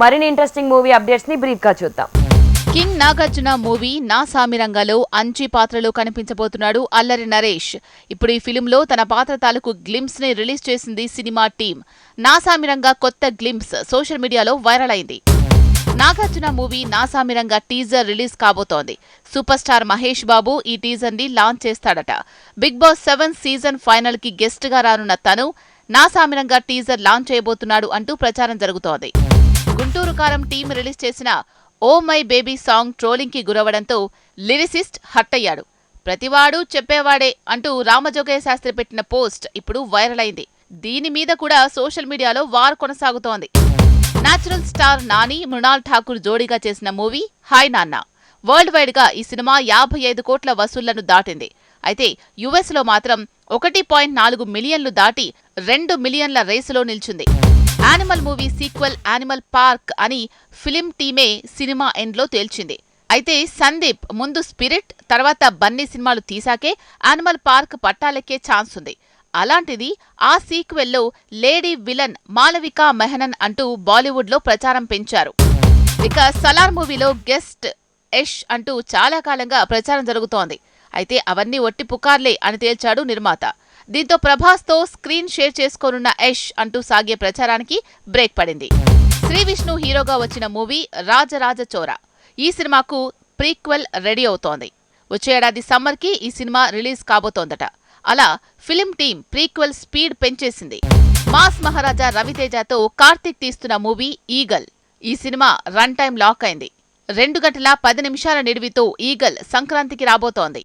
మరిన్ని interesting movie అప్డేట్స్ని బ్రీఫ్గా చూద్దాం. కింగ్ నాగార్జున మూవీ నా సామిరంగలో అంచి పాత్రలో కనిపించబోతున్నాడు అల్లరి నరేష్. ఇప్పుడు ఈ ఫిలింలో తన పాత్ర తాలూకు గ్లిమ్స్ని రిలీజ్ చేసింది సినిమా టీం నా సామిరంగ కొత్త గ్లిమ్స్ సోషల్ మీడియాలో వైరల్ అయింది. Nagarjuna movie Naa Saamiranga teaser release కాబోతోంది. సూపర్ స్టార్ మహేష్ బాబు ఈ టీజర్ని లాంచ్ చేస్తాడట. బిగ్ బాస్ సెవెన్ సీజన్ ఫైనల్కి గెస్ట్గా రానున్న తను నా సామిరంగ టీజర్ లాంచ్ చేయబోతున్నాడు అంటూ ప్రచారం జరుగుతోంది. గుంటూరు కారం టీం రిలీజ్ చేసిన ఓ మై బేబీ సాంగ్ ట్రోలింగ్కి గురవడంతో లిరిసిస్ట్ హట్టయ్యాడు. ప్రతివాడు చెప్పేవాడే అంటూ రామజోగయ్య శాస్త్రి పెట్టిన పోస్ట్ ఇప్పుడు వైరల్ అయింది. దీని మీద కూడా సోషల్ మీడియాలో వార్ కొనసాగుతోంది. నాచురల్ స్టార్ నాని మృణాల్ ఠాకూర్ జోడీగా చేసిన మూవీ హాయ్ నాన్న. వరల్డ్ వైడ్గా ఈ సినిమా యాభై ఐదు కోట్ల వసూళ్ళను దాటింది. అయితే యుఎస్లో మాత్రం ఒకటి పాయింట్ నాలుగు మిలియన్లు దాటి రెండు మిలియన్ల రేసులో నిల్చుంది. Animal movie sequel animal park అని ఫిలిం టీమే సినిమా ఎండ్లో తేల్చింది. అయితే సందీప్ ముందు స్పిరిట్ తర్వాత బన్నీ సినిమాలు తీసాకే యానిమల్ పార్క్ పట్టాలెక్కే ఛాన్స్ ఉంది. అలాంటిది ఆ సీక్వెల్లో లేడీ విలన్ మాలవిక మెహనన్ అంటూ బాలీవుడ్లో ప్రచారం పెంచారు. ఇక సలార్ మూవీలో గెస్ట్ యష్ అంటూ చాలా కాలంగా ప్రచారం జరుగుతోంది. అయితే అవన్నీ ఒట్టి పుకార్లే అని తేల్చాడు నిర్మాత. దీంతో ప్రభాస్తో స్క్రీన్ షేర్ చేసుకోనున్న యష్ అంటూ సాగే ప్రచారానికి బ్రేక్ పడింది. శ్రీ విష్ణు హీరోగా వచ్చిన మూవీ రాజరాజ చోర. ఈ సినిమాకు ప్రీక్వెల్ రెడీ అవుతోంది. వచ్చే ఏడాది సమ్మర్కి ఈ సినిమా రిలీజ్ కాబోతోందట. అలా ఫిలిం టీం ప్రీక్వెల్ స్పీడ్ పెంచేసింది. మాస్ మహారాజా రవితేజతో కార్తిక్ తీస్తున్న మూవీ ఈగల్. ఈ సినిమా రన్ టైం లాక్ అయింది. రెండు గంటల పది నిమిషాల నిడివితో ఈగల్ సంక్రాంతికి రాబోతోంది.